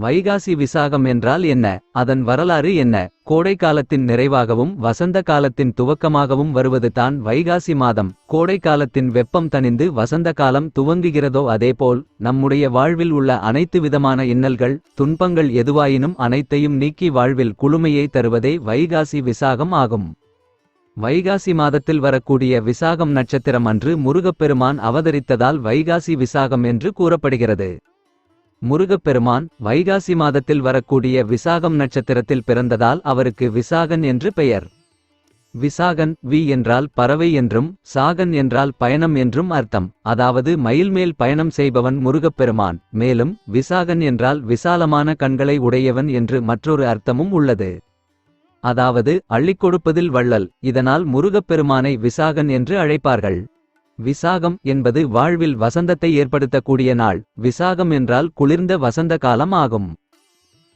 வைகாசி விசாகம் என்றால் என்ன? அதன் வரலாறு என்ன? கோடை காலத்தின் நிறைவாகவும் வசந்த காலத்தின் துவக்கமாகவும் வருவது தான் வைகாசி மாதம். கோடை காலத்தின் வெப்பம் தணிந்து வசந்த காலம் துவங்குகிறதோ அதேபோல் நம்முடைய வாழ்வில் உள்ள அனைத்து விதமான இன்னல்கள் துன்பங்கள் எதுவாயினும் அனைத்தையும் நீக்கி வாழ்வில் குளுமையை தருவதே வைகாசி விசாகம் ஆகும். வைகாசி மாதத்தில் வரக்கூடிய விசாகம் நட்சத்திரம் அன்று முருகப்பெருமான் அவதரித்ததால் வைகாசி விசாகம் என்று கூறப்படுகிறது. முருகப்பெருமான் வைகாசி மாதத்தில் வரக்கூடிய விசாகம் நட்சத்திரத்தில் பிறந்ததால் அவருக்கு விசாகன் என்று பெயர். விசாகன் வி என்றால் பறவை என்றும் சாகன் என்றால் பயணம் என்றும் அர்த்தம். அதாவது மயில்மேல் பயணம் செய்பவன் முருகப்பெருமான் மேலும் விசாகன் என்றால் விசாலமான கண்களை உடையவன் என்று மற்றொரு அர்த்தமும் உள்ளது. அதாவது அள்ளிக் கொடுப்பதில் வள்ளல் இதனால் முருகப்பெருமானை விசாகன் என்று அழைப்பார்கள். விசாகம் என்பது வாழ்வில் வசந்தத்தை ஏற்படுத்தக்கூடிய நாள். விசாகம் என்றால் குளிர்ந்த வசந்த காலம் ஆகும்.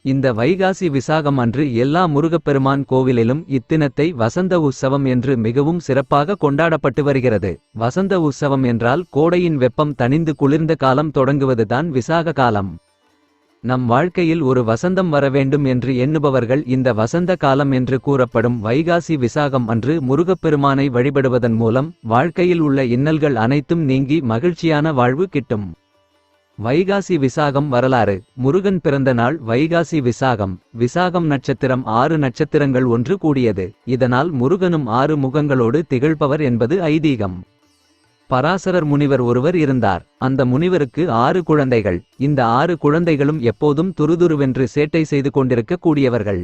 இந்த வைகாசி விசாகம் அன்று எல்லா முருகப்பெருமான் கோவிலிலும் இத்தினத்தை வசந்த உற்சவம் என்று மிகவும் சிறப்பாக கொண்டாடப்பட்டு வருகிறது. வசந்த உற்சவம் என்றால் கோடையின் வெப்பம் தணிந்து குளிர்ந்த காலம் தொடங்குவதுதான் விசாக காலம். நம் வாழ்க்கையில் ஒரு வசந்தம் வர வேண்டும் என்று எண்ணுபவர்கள் இந்த வசந்த காலம் என்று கூறப்படும் வைகாசி விசாகம் அன்று முருகப்பெருமானை வழிபடுவதன் மூலம் வாழ்க்கையில் உள்ள இன்னல்கள் அனைத்தும் நீங்கி மகிழ்ச்சியான வாழ்வு கிட்டும். வைகாசி விசாகம் வரலாறு. முருகன் பிறந்த நாள் வைகாசி விசாகம். விசாகம் நட்சத்திரம் ஆறு நட்சத்திரங்கள் ஒன்று கூடியது. இதனால் முருகனும் ஆறு முகங்களோடு திகழ்பவர் என்பது ஐதீகம். பராசரர் முனிவர் ஒருவர் இருந்தார். அந்த முனிவருக்கு ஆறு குழந்தைகள். இந்த ஆறு குழந்தைகளும் எப்போதும் துருதுருவென்று சேட்டை செய்து கொண்டிருக்க கூடியவர்கள்.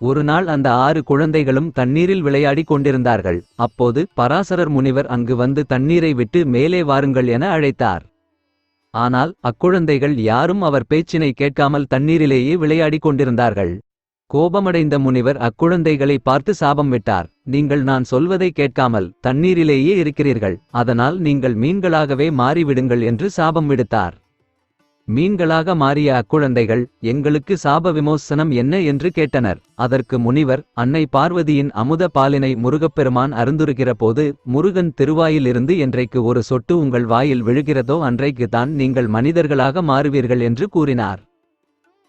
ஒரு நாள் அந்த ஆறு குழந்தைகளும் தண்ணீரில் விளையாடிக் கொண்டிருந்தார்கள். அப்போது பராசரர் முனிவர் அங்கு வந்து தண்ணீரை விட்டு மேலே வாருங்கள் என அழைத்தார். ஆனால் அக்குழந்தைகள் யாரும் அவர் பேச்சினை கேட்காமல் தண்ணீரிலேயே விளையாடிக் கொண்டிருந்தார்கள். கோபமடைந்த முனிவர் அக்குழந்தைகளை பார்த்து சாபம் விட்டார். நீங்கள் நான் சொல்வதை கேட்காமல் தண்ணீரிலேயே இருக்கிறீர்கள். அதனால் நீங்கள் மீன்களாகவே மாறிவிடுங்கள் என்று சாபம் விடுத்தார். மீன்களாக மாறிய அக்குழந்தைகள் எங்களுக்கு சாப விமோசனம் என்ன என்று கேட்டனர். அதற்கு முனிவர் அன்னை பார்வதியின் அமுத பாலினை முருகப்பெருமான் அருந்துருகிற போது முருகன் திருவாயிலிருந்து என்றைக்கு ஒரு சொட்டு உங்கள் வாயில் விழுகிறதோ அன்றைக்கு தான் நீங்கள் மனிதர்களாக மாறுவீர்கள் என்று கூறினார்.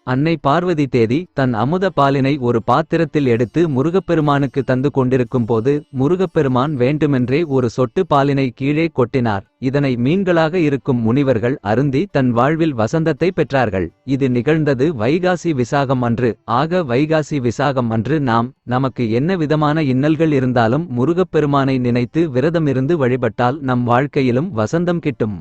அன்னை பார்வதி தேதி தன் அமுத பாலினை ஒரு பாத்திரத்தில் எடுத்து முருகப்பெருமானுக்கு தந்து கொண்டிருக்கும் போது முருகப்பெருமான் வேண்டுமென்றே ஒரு சொட்டு பாலினை கீழே கொட்டினார். இதனை மீன்களாக இருக்கும் முனிவர்கள் அருந்தி தன் வாழ்வில் வசந்தத்தை பெற்றார்கள். இது நிகழ்ந்தது வைகாசி விசாகம் அன்று. ஆக வைகாசி விசாகம் அன்று நாம் நமக்கு என்ன விதமான இன்னல்கள் இருந்தாலும் முருகப்பெருமானை நினைத்து விரதமிருந்து வழிபட்டால் நம் வாழ்க்கையிலும் வசந்தம் கிட்டும்.